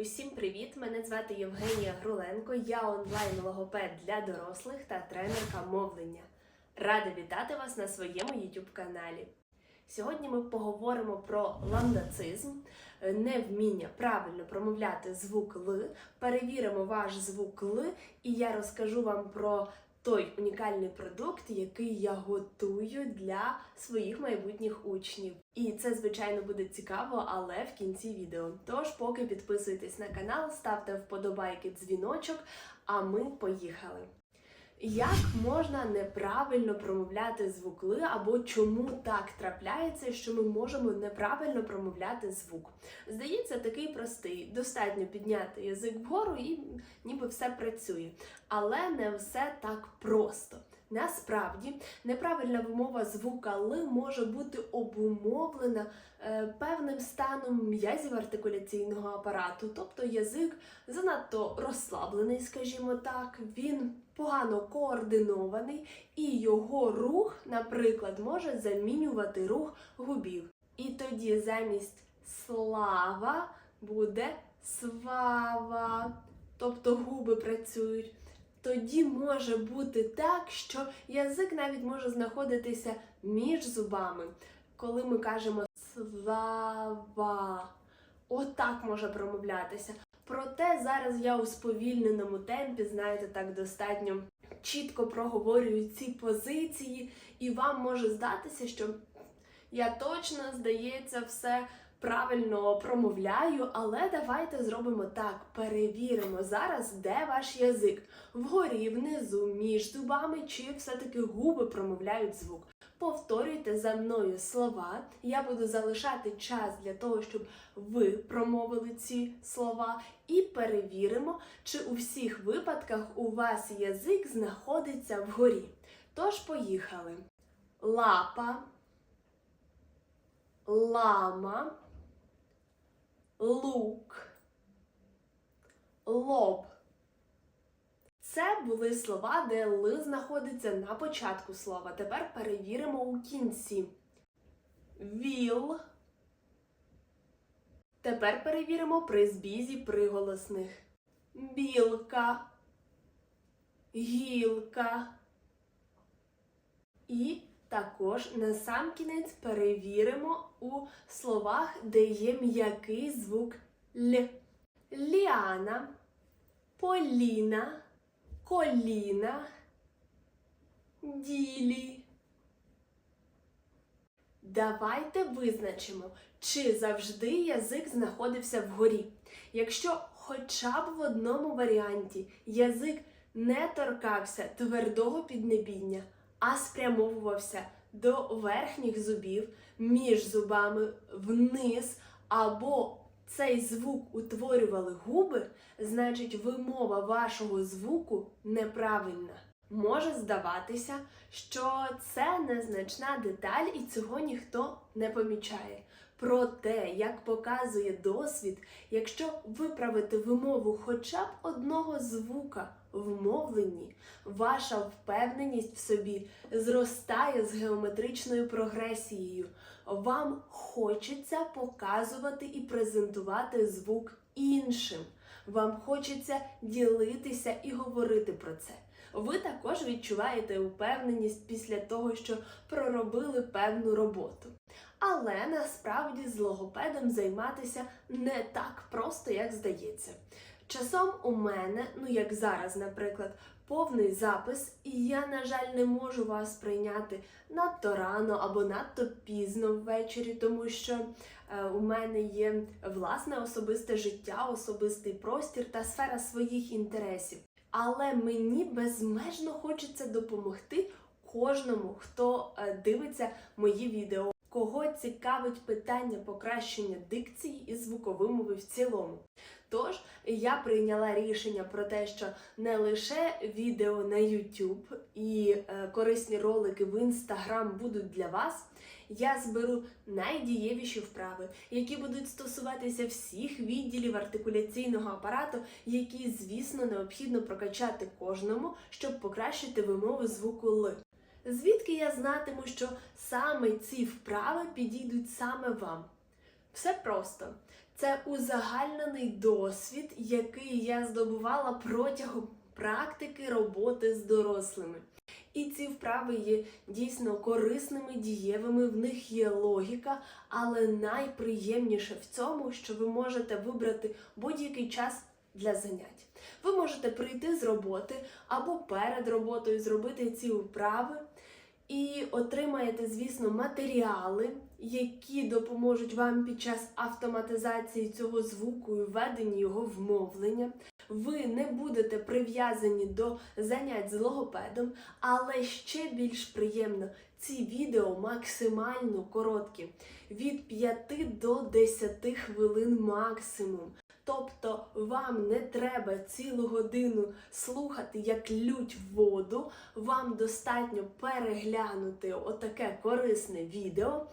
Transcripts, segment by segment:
Усім привіт! Мене звати Євгенія Груленко. Я онлайн-логопед для дорослих та тренерка мовлення. Рада вітати вас на своєму YouTube каналі. Сьогодні ми поговоримо про ламдацизм, е, невміння правильно промовляти звук Л, перевіримо ваш звук Л, і я розкажу вам про той унікальний продукт, який я готую для своїх майбутніх учнів. І це, звичайно, буде цікаво, але в кінці відео. Тож, поки підписуйтесь на канал, ставте вподобайки дзвіночок, а ми поїхали. Як можна неправильно промовляти звук Л, або чому так трапляється, що ми можемо неправильно промовляти звук? Здається, такий простий. Достатньо підняти язик вгору і ніби все працює. Але не все так просто. Насправді, неправильна вимова звука Л може бути обумовлена е, певним станом м'язів артикуляційного апарату, тобто язик занадто розслаблений, скажімо так, він погано координований, і його рух, наприклад, може замінювати рух губів. І тоді замість слава буде свава, тобто губи працюють. Тоді може бути так, що язик навіть може знаходитися між зубами, коли ми кажемо слава. Отак може промовлятися. Проте зараз я у сповільненому темпі, знаєте, так достатньо чітко проговорюю ці позиції, і вам може здатися, що я точно, здається, все правильно промовляю, але давайте зробимо так: перевіримо зараз, де ваш язик вгорі, внизу, між зубами, чи все-таки губи промовляють звук. Повторюйте за мною слова. Я буду залишати час для того, щоб ви промовили ці слова, і перевіримо, чи у всіх випадках у вас язик знаходиться вгорі. Тож, поїхали. Лапа, лама, лук, лоб. Це були слова, де Л знаходиться на початку слова. Тепер перевіримо у кінці. Віл. Тепер перевіримо при збізі приголосних. Білка, гілка. І також на сам кінець перевіримо у словах, де є м'який звук Л. Ліана, Поліна коліна, ділі. Давайте визначимо, чи завжди язик знаходився вгорі. Якщо хоча б в одному варіанті язик не торкався твердого піднебіння, а спрямовувався до верхніх зубів між зубами вниз або цей звук утворювали губи, значить вимова вашого звуку неправильна. Може здаватися, що це незначна деталь і цього ніхто не помічає. Проте, як показує досвід, якщо виправити вимову хоча б одного звука в мовленні, ваша впевненість в собі зростає з геометричною прогресією. Вам хочеться показувати і презентувати звук іншим. Вам хочеться ділитися і говорити про це. Ви також відчуваєте упевненість після того, що проробили певну роботу. Але насправді з логопедом займатися не так просто, як здається. Часом у мене, ну як зараз, наприклад, повний запис, і я, на жаль, не можу вас прийняти надто рано або надто пізно ввечері, тому що е, у мене є власне особисте життя, особистий простір та сфера своїх інтересів. Але мені безмежно хочеться допомогти кожному, хто е, дивиться мої відео. Кого цікавить питання покращення дикції і звуковимови в цілому. Тож я прийняла рішення про те, що не лише відео на YouTube і е, корисні ролики в Instagram будуть для вас. Я зберу найдієвіші вправи, які будуть стосуватися всіх відділів артикуляційного апарату, які, звісно, необхідно прокачати кожному, щоб покращити вимову звуку Л. Звідки я знатиму, що саме ці вправи підійдуть саме вам? Все просто. Це узагальнений досвід, який я здобувала протягом практики роботи з дорослими. І ці вправи є дійсно корисними, дієвими, в них є логіка, але найприємніше в цьому, що ви можете вибрати будь-який час для занять. Ви можете прийти з роботи або перед роботою зробити ці вправи і отримаєте, звісно, матеріали, які допоможуть вам під час автоматизації цього звуку і введення його в мовлення. Ви не будете прив'язані до занять з логопедом, але ще більш приємно, ці відео максимально короткі, від 5 до 10 хвилин максимум. Тобто вам не треба цілу годину слухати, як лють воду. Вам достатньо переглянути отаке корисне відео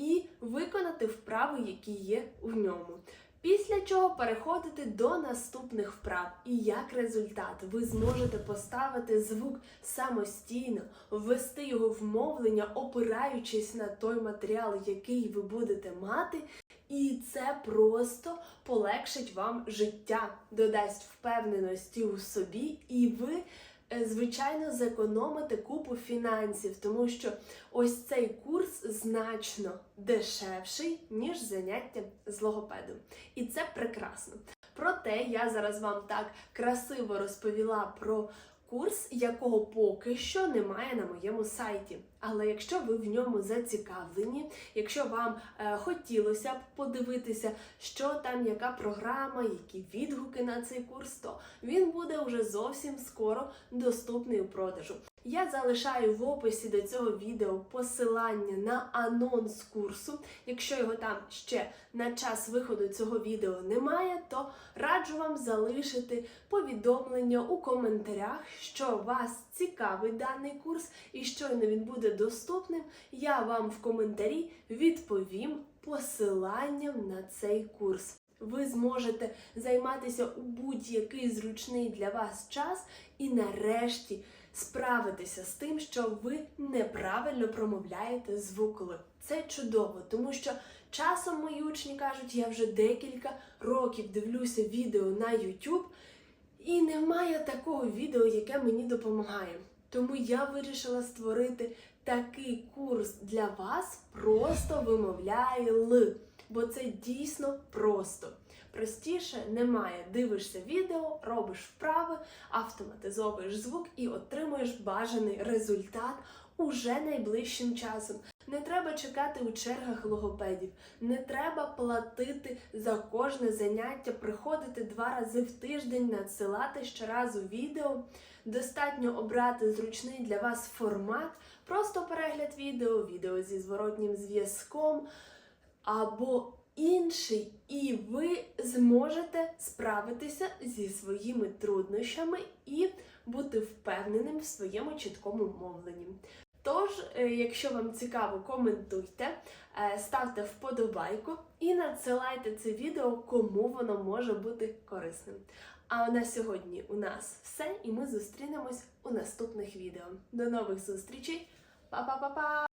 і виконати вправи, які є в ньому. Після чого переходити до наступних вправ. І як результат, ви зможете поставити звук самостійно, ввести його в мовлення, опираючись на той матеріал, який ви будете мати. І це просто полегшить вам життя, додасть впевненості у собі, і ви, звичайно, зекономите купу фінансів, тому що ось цей курс значно дешевший, ніж заняття з логопедом. І це прекрасно. Проте я зараз вам так красиво розповіла про курс, якого поки що немає на моєму сайті. Але якщо ви в ньому зацікавлені, якщо вам е, хотілося б подивитися, що там, яка програма, які відгуки на цей курс, то він буде вже зовсім скоро доступний у продажу. Я залишаю в описі до цього відео посилання на анонс курсу. Якщо його там ще на час виходу цього відео немає, то раджу вам залишити повідомлення у коментарях, що вас цікавить даний курс, і щойно він буде доступним, я вам в коментарі відповім посиланням на цей курс. Ви зможете займатися у будь-який зручний для вас час і нарешті справитися з тим, що ви неправильно промовляєте звук Л. Це чудово, тому що часом мої учні кажуть, я вже декілька років дивлюся відео на YouTube, і немає такого відео, яке мені допомагає. Тому я вирішила створити такий курс для вас, просто вимовляй Л. Бо це дійсно просто. Простіше немає. Дивишся відео, робиш вправи, автоматизовуєш звук і отримуєш бажаний результат уже найближчим часом. Не треба чекати у чергах логопедів, не треба платити за кожне заняття, приходити два рази в тиждень, надсилати щоразу відео. Достатньо обрати зручний для вас формат, просто перегляд відео, відео зі зворотнім зв'язком або інший, і ви зможете справитися зі своїми труднощами і бути впевненим в своєму чіткому мовленні. Тож, е, якщо вам цікаво, коментуйте, е, ставте вподобайку і надсилайте це відео, кому воно може бути корисним. А на сьогодні у нас все, і ми зустрінемось у наступних відео. До нових зустрічей! Па-па-па-па!